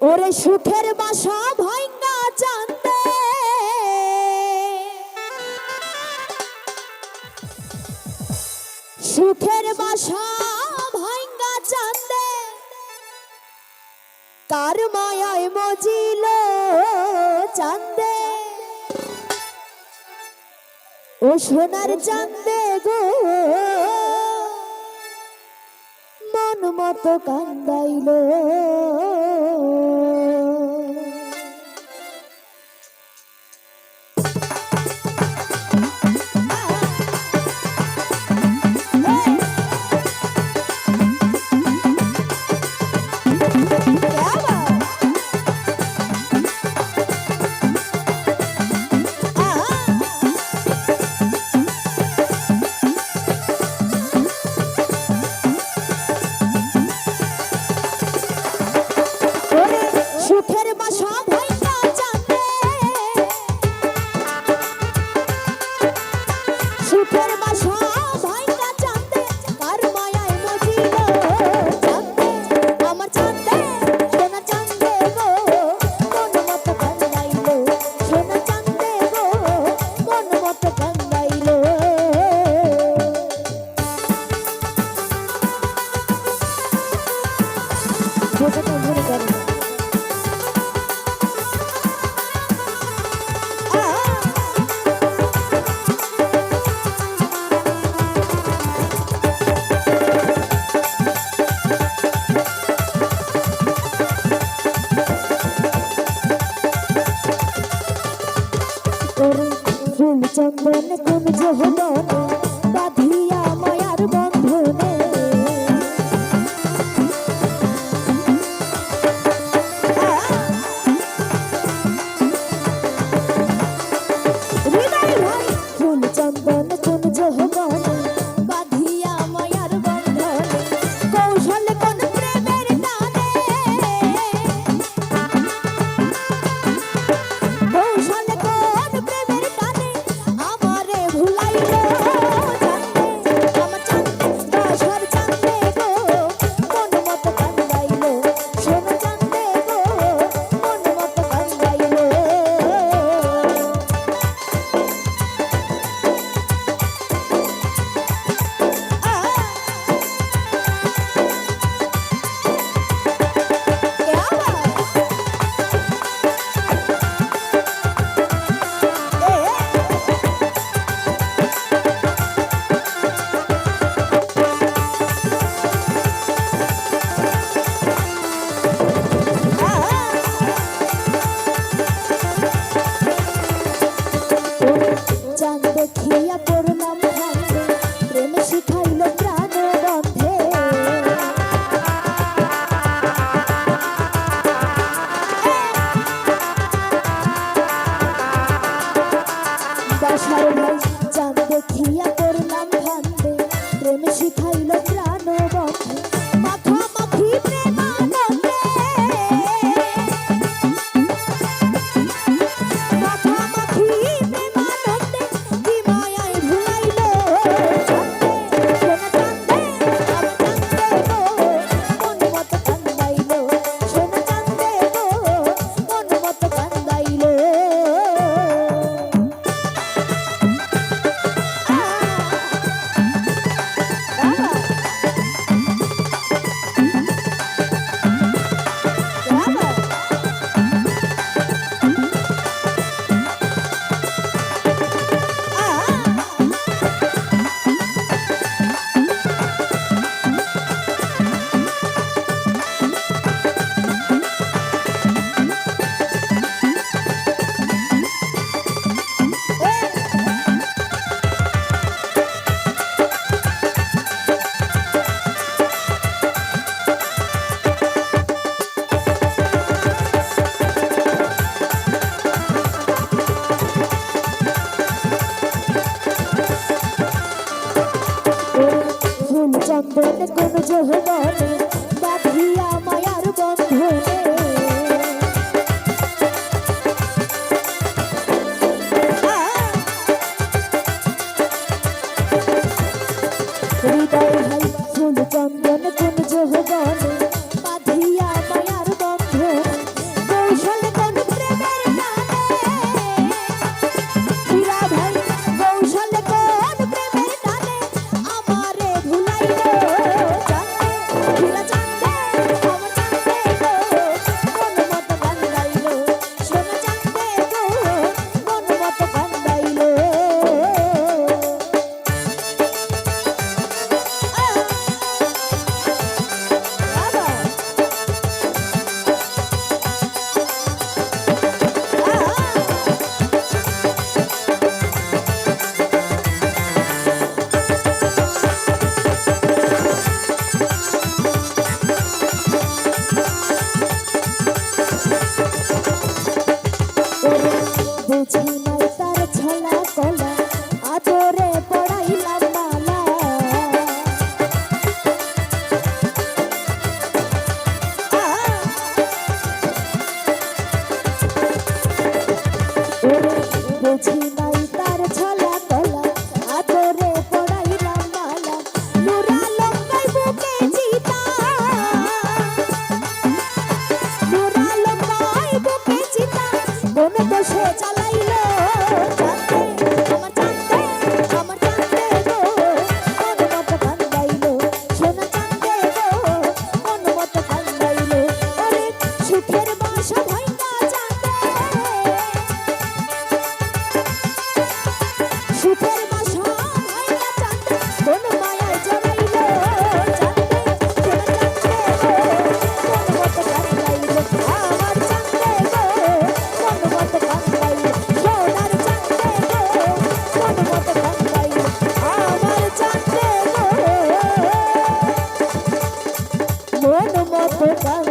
ওরে সুখের বাসা ভাঙ্গা চান্দে। সুখের বাসা ভাঙ্গা চান্দে। কার মায়ায় মজিল চান্দে। ও সোনার চান্দে গো। মন মতো কান্দাইল। চন্দন কুঞ্জ হলো বন্ধনে কোনো যোগ বাঁধিয়া মায়ার বন্ধন। Você